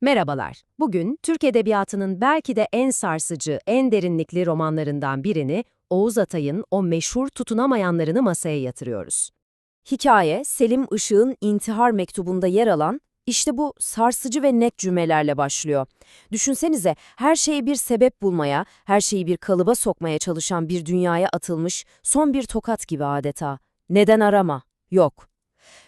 Merhabalar. Bugün Türk Edebiyatı'nın belki de en sarsıcı, en derinlikli romanlarından birini Oğuz Atay'ın o meşhur tutunamayanlarını masaya yatırıyoruz. Hikaye, Selim Işık'ın intihar mektubunda yer alan, işte bu sarsıcı ve net cümlelerle başlıyor. Düşünsenize, her şeye bir sebep bulmaya, her şeyi bir kalıba sokmaya çalışan bir dünyaya atılmış son bir tokat gibi adeta. Neden arama? Yok.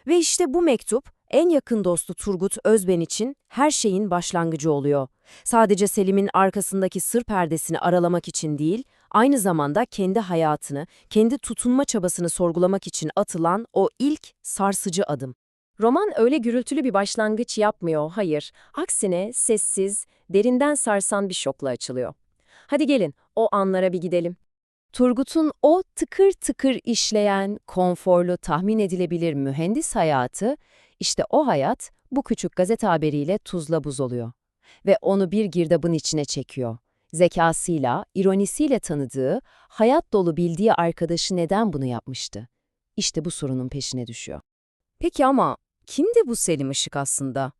Ve işte bu mektup, en yakın dostu Turgut Özben için her şeyin başlangıcı oluyor. Sadece Selim'in arkasındaki sır perdesini aralamak için değil, aynı zamanda kendi hayatını, kendi tutunma çabasını sorgulamak için atılan o ilk sarsıcı adım. Roman öyle gürültülü bir başlangıç yapmıyor, hayır. Aksine sessiz, derinden sarsan bir şokla açılıyor. Hadi gelin, o anlara bir gidelim. Turgut'un o tıkır tıkır işleyen, konforlu, tahmin edilebilir mühendis hayatı, işte o hayat bu küçük gazete haberiyle tuzla buz oluyor. Ve onu bir girdabın içine çekiyor. Zekasıyla, ironisiyle tanıdığı, hayat dolu bildiği arkadaşı neden bunu yapmıştı? İşte bu sorunun peşine düşüyor. Peki ama kimdi bu Selim Işık aslında?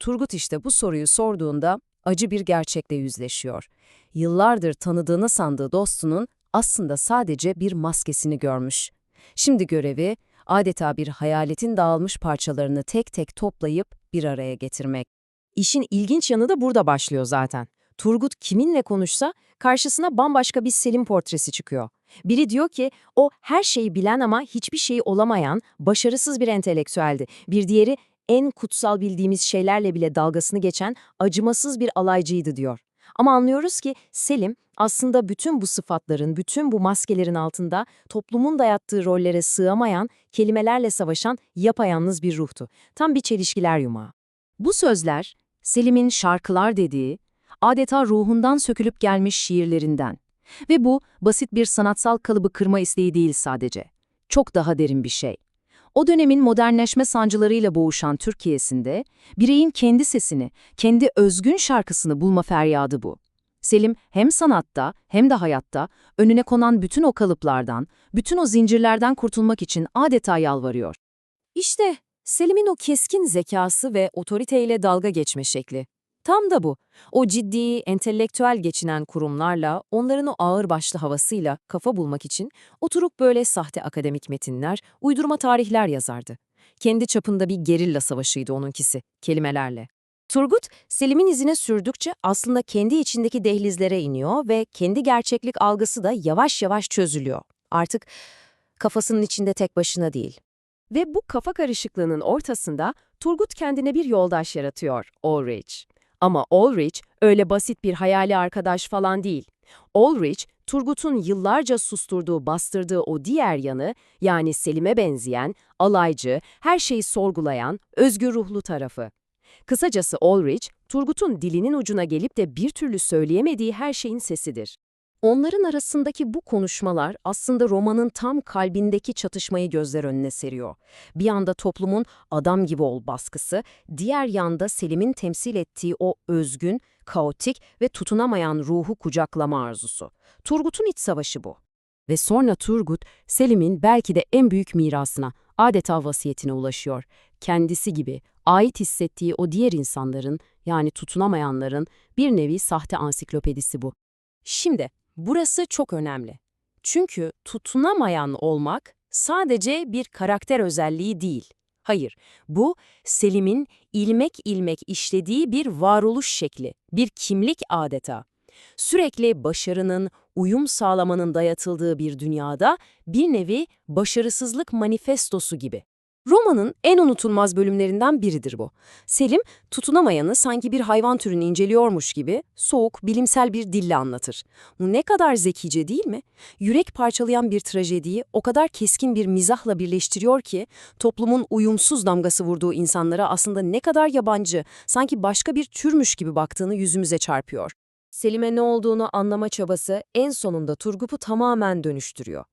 Turgut işte bu soruyu sorduğunda acı bir gerçekle yüzleşiyor. Yıllardır tanıdığını sandığı dostunun aslında sadece bir maskesini görmüş. Şimdi görevi adeta bir hayaletin dağılmış parçalarını tek tek toplayıp bir araya getirmek. İşin ilginç yanı da burada başlıyor zaten. Turgut kiminle konuşsa karşısına bambaşka bir Selim portresi çıkıyor. Biri diyor ki o her şeyi bilen ama hiçbir şeyi olamayan, başarısız bir entelektüeldi. Bir diğeri en kutsal bildiğimiz şeylerle bile dalgasını geçen acımasız bir alaycıydı diyor. Ama anlıyoruz ki Selim aslında bütün bu sıfatların, bütün bu maskelerin altında toplumun dayattığı rollere sığamayan, kelimelerle savaşan yapayalnız bir ruhtu. Tam bir çelişkiler yumağı. Bu sözler Selim'in şarkılar dediği, adeta ruhundan sökülüp gelmiş şiirlerinden. Ve bu basit bir sanatsal kalıbı kırma isteği değil sadece. Çok daha derin bir şey. O dönemin modernleşme sancılarıyla boğuşan Türkiye'sinde bireyin kendi sesini, kendi özgün şarkısını bulma feryadı bu. Selim hem sanatta hem de hayatta önüne konan bütün o kalıplardan, bütün o zincirlerden kurtulmak için adeta yalvarıyor. İşte Selim'in o keskin zekası ve otoriteyle dalga geçme şekli. Tam da bu. O ciddi, entelektüel geçinen kurumlarla, onların o ağırbaşlı havasıyla kafa bulmak için oturup böyle sahte akademik metinler, uydurma tarihler yazardı. Kendi çapında bir gerilla savaşıydı onunkisi, kelimelerle. Turgut, Selim'in izine sürdükçe aslında kendi içindeki dehlizlere iniyor ve kendi gerçeklik algısı da yavaş yavaş çözülüyor. Artık kafasının içinde tek başına değil. Ve bu kafa karışıklığının ortasında Turgut kendine bir yoldaş yaratıyor, Ulrich. Ama Ulrich öyle basit bir hayali arkadaş falan değil. Ulrich, Turgut'un yıllarca susturduğu, bastırdığı o diğer yanı, yani Selim'e benzeyen, alaycı, her şeyi sorgulayan, özgür ruhlu tarafı. Kısacası Ulrich, Turgut'un dilinin ucuna gelip de bir türlü söyleyemediği her şeyin sesidir. Onların arasındaki bu konuşmalar aslında romanın tam kalbindeki çatışmayı gözler önüne seriyor. Bir yanda toplumun adam gibi ol baskısı, diğer yanda Selim'in temsil ettiği o özgün, kaotik ve tutunamayan ruhu kucaklama arzusu. Turgut'un iç savaşı bu. Ve sonra Turgut, Selim'in belki de en büyük mirasına, adeta vasiyetine ulaşıyor. Kendisi gibi, ait hissettiği o diğer insanların, yani tutunamayanların bir nevi sahte ansiklopedisi bu. Şimdi, Burası çok önemli. Çünkü tutunamayan olmak sadece bir karakter özelliği değil. Hayır, bu Selim'in ilmek ilmek işlediği bir varoluş şekli, bir kimlik adeta. Sürekli başarının, uyum sağlamanın dayatıldığı bir dünyada bir nevi başarısızlık manifestosu gibi. Romanın en unutulmaz bölümlerinden biridir bu. Selim, tutunamayanı sanki bir hayvan türünü inceliyormuş gibi soğuk, bilimsel bir dille anlatır. Bu ne kadar zekice değil mi? Yürek parçalayan bir trajediyi o kadar keskin bir mizahla birleştiriyor ki, toplumun uyumsuz damgası vurduğu insanlara aslında ne kadar yabancı, sanki başka bir türmüş gibi baktığını yüzümüze çarpıyor. Selim'e ne olduğunu anlama çabası en sonunda Turgut'u tamamen dönüştürüyor.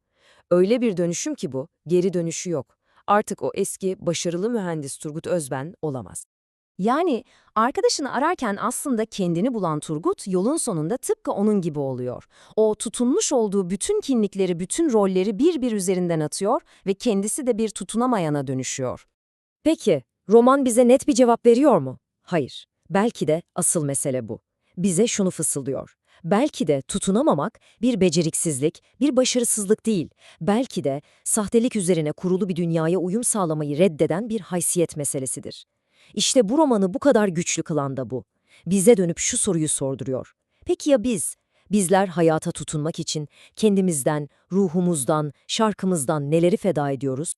Öyle bir dönüşüm ki bu, geri dönüşü yok artık o eski başarılı mühendis Turgut Özben olamaz. Yani arkadaşını ararken aslında kendini bulan Turgut yolun sonunda tıpkı onun gibi oluyor. O tutunmuş olduğu bütün kimlikleri, bütün rolleri bir bir üzerinden atıyor ve kendisi de bir tutunamayana dönüşüyor. Peki, roman bize net bir cevap veriyor mu? Hayır. Belki de asıl mesele bu. Bize şunu fısıldıyor. Belki de tutunamamak bir beceriksizlik, bir başarısızlık değil. Belki de sahtelik üzerine kurulu bir dünyaya uyum sağlamayı reddeden bir haysiyet meselesidir. İşte bu romanı bu kadar güçlü kılan da bu. Bize dönüp şu soruyu sorduruyor. Peki ya biz? Bizler hayata tutunmak için kendimizden, ruhumuzdan, şarkımızdan neleri feda ediyoruz?